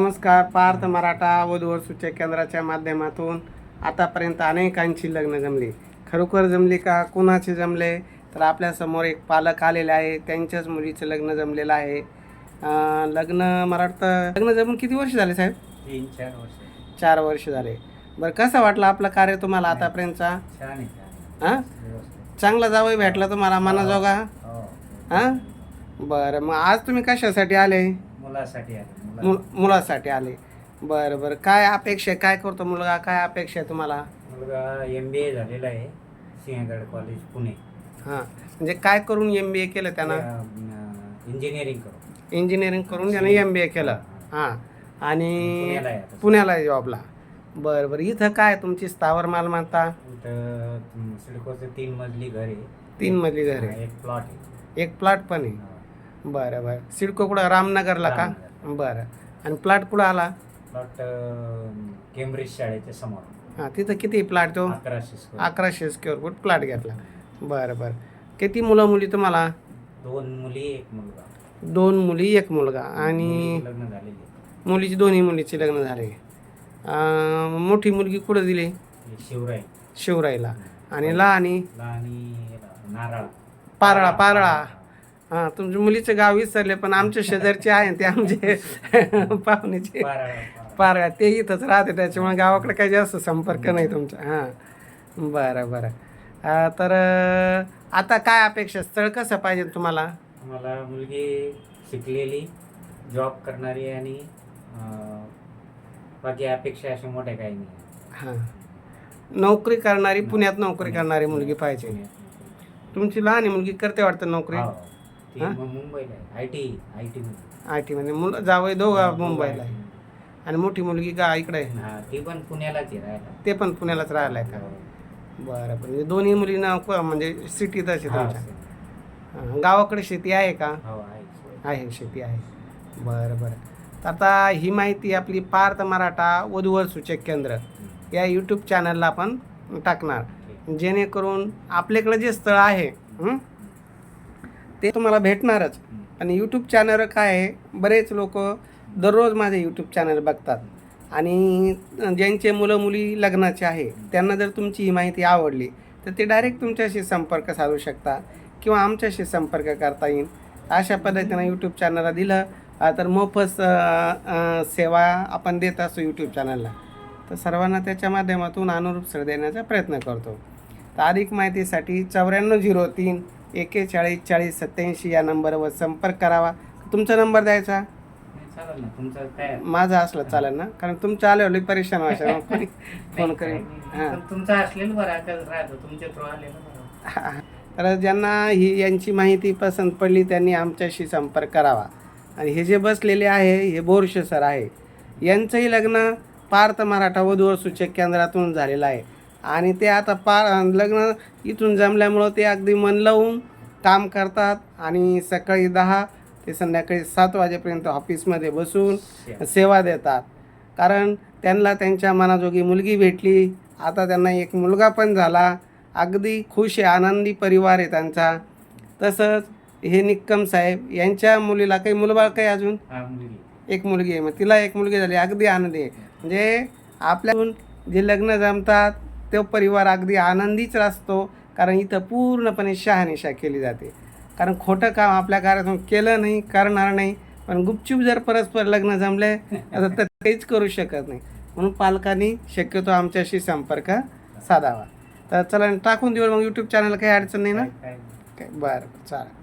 नमस्कार पार्थ मराठा वधूवर सूचक केंद्राच्या माध्यमातून आतापर्यंत अनेकांची लग्न जमली. खरोखर जमली का? कुणाचे जमले? तर आपल्यासमोर एक पालक आलेले आहे. त्यांच्याच मुलीचं लग्न जमलेलं आहे. लग्न मला वाटतं लग्न जमून किती वर्ष झाले साहेब? तीन चार वर्ष. चार वर्ष झाले. बरं कसं वाटलं आपलं कार्य तुम्हाला आतापर्यंतचा? हां? चांगला जावं भेटला तुम्हाला मनाजोगा? हो. हां? बरं मग आज तुम्ही कशासाठी आले? मुलासाठी आले. मुला मुल मुलासाठी आले. बरं बरं. काय अपेक्षा? काय करतो मुलगा? काय अपेक्षा आहे तुम्हाला? मुलगा एम बी ए झालेला आहे सिंहगड कॉलेज पुणे. हां. म्हणजे काय करून एम बी ए केलं त्यानं? इंजिनिअरिंग करू इंजिनिअरिंग करून. त्यानं एम बी ए केलं. हां. आणि पुण्याला आहे आता. पुण्याला आहे जॉबला बरं बरं. इथं काय तुमची स्थावर मालमत्ता अं, सिडकोचं तीन मजली घर आहे. तीन मजली घर आहे. एक प्लॉट आहे. एक प्लॉट पण आहे. बरं बरं. सिडको कुठं? रामनगरला का. बरं. आणि प्लॉट कुठं आला? प्लॉट केम्ब्रिज शाळेच्या समोर. हां तिथं किती प्लॉट तो? अकराशे अकराशे स्क्वेअर फूट प्लॉट घेतला. बरं बरं. किती मुलं मुली तुम्हाला? दोन मुली एक मुलगा. दोन मुली एक मुलगा. आणि मुलीचे लग्न झालेले. आहे. मुलीची दोन्ही मुलीचे लग्न झाले. अं, मोठी मुलगी कुठं दिली? हे शिवराय. शिवराईला आणि लहानी? आणि नारळ. पारळा पारळा. हां तुमच्या मुलीचं गाव विसरले पण आमच्या शेजारचे आहे ते आमचे पाहुणेचे. पारळा पारळा ते इथंच राहते त्याच्यामुळे गावाकडे काही जास्त संपर्क नाही तुमचा. हां. बरं बरं. तर आता काय अपेक्षा? स्थळ कसं पाहिजे तुम्हाला? मला मुलगी शिकलेली जॉब करणारी आणि बाकी अपेक्षा अशा मोठ्या काही नाही. हां. नोकरी करणारी पुण्यात नोकरी करणारी मुलगी पाहिजे. तुमची लहान मुलगी करते वाटतं नोकरी? हो. ती हा? मग मुंबईला आहे. आय टी आय टी मध्ये. आय टीमध्ये मुलं जावं दोघं मुंबईला आहे. आणि मोठी मुलगी का इकडे आहे? हा ती पण पुण्यालाच आहे राहायला. ते पण पुण्यालाच राहिलं आहे का? हो. बरं पण म्हणजे दोन्ही मुलींना क- म्हणजे आहे हा, तुमच्या. हां, गावाकडे शेती आहे का? हो आहे आहे शेती आहे. बरं बरं. तर आता ही माहिती आपली पार्थ मराठा वधूवर सूचक केंद्र या यूट्यूब चॅनलला आपण टाकणार. जेणेकरून आपल्याकडे जे स्थळ आहे हं, ते तुम्हाला भेटणारच. आणि यूट्यूब चॅनल काय आहे? बरेच लोक दररोज माझे यूट्यूब चॅनल बघतात. आणि ज्यांचे मुलं मुली लग्नाचे आहे त्यांना जर तुमची ही माहिती आवडली तर ते डायरेक्ट तुमच्याशी संपर्क साधू शकता किंवा आमच्याशी संपर्क करता येईल. अशा पद्धतीनं यूट्यूब चॅनलला दिलं तर मोफत सेवा आपण देत असतो यूट्यूब चॅनलला तर सर्वांना त्याच्या माध्यमातून अनुरूप सर देण्याचा प्रयत्न करतो. तर अधिक माहितीसाठी चौऱ्याण्णव झिरो तीन एकेचाळीस चाळीस सत्याऐंशी या नंबरवर संपर्क करावा. तुमचा नंबर द्यायचा? नाही, चालेल ना तुमचं काय माझा असलं चालेल ना? कारण तुमच्या आल्यावर लई परेशान व्हायचं मग कोणी फोन काही हां. पण तुमचं असलेलं बरं आता राहतो. तुमच्या थ्रू आलेलं बरं. तर ज्यांना ही यांची माहिती पसंत पडली त्यांनी आमच्याशी संपर्क करावा. आणि हे जे बसलेले आहे हे बोरशे सर आहे. यांचंही लग्न पार्थ मराठा वधूवर सूचक केंद्रातून झालेलं आहे. आणि ते आता पार लग्न इथून जमल्यामुळं ते अगदी मन लावून काम करतात आणि सकाळी दहा ते संध्याकाळी सात वाजेपर्यंत ऑफिसमध्ये बसून सेवा देतात. कारण त्यांना त्यांच्या मनाजोगी मुलगी भेटली आता त्यांना एक मुलगा पण झाला अगदी खुश आहे आनंदी परिवार आहे त्यांचा. तसंच हे निक्कम साहेब यांच्या मुलीला काही मुलगा काही अजून? एक मुलगी आहे. मग तिला एक मुलगी झाली अगदी आनंदी आहे. म्हणजे आपल्याहून जे लग्न जमतात तो परिवार अगदी आनंदीच असतो कारण इथं पूर्णपणे शहानिशा केली जाते. कारण खोटं काम आपल्या घरातून केलं नाही करणार नाही पण गुपचूप जर परस्पर लग्न जमले तर ते काहीच करू शकत नाही. म्हणून पालकांनी शक्यतो आमच्याशी संपर्क साधावा. तर चला टाकून देऊ मग यूट्यूब चॅनल काही अडचण नाही ना? बरं चालेल.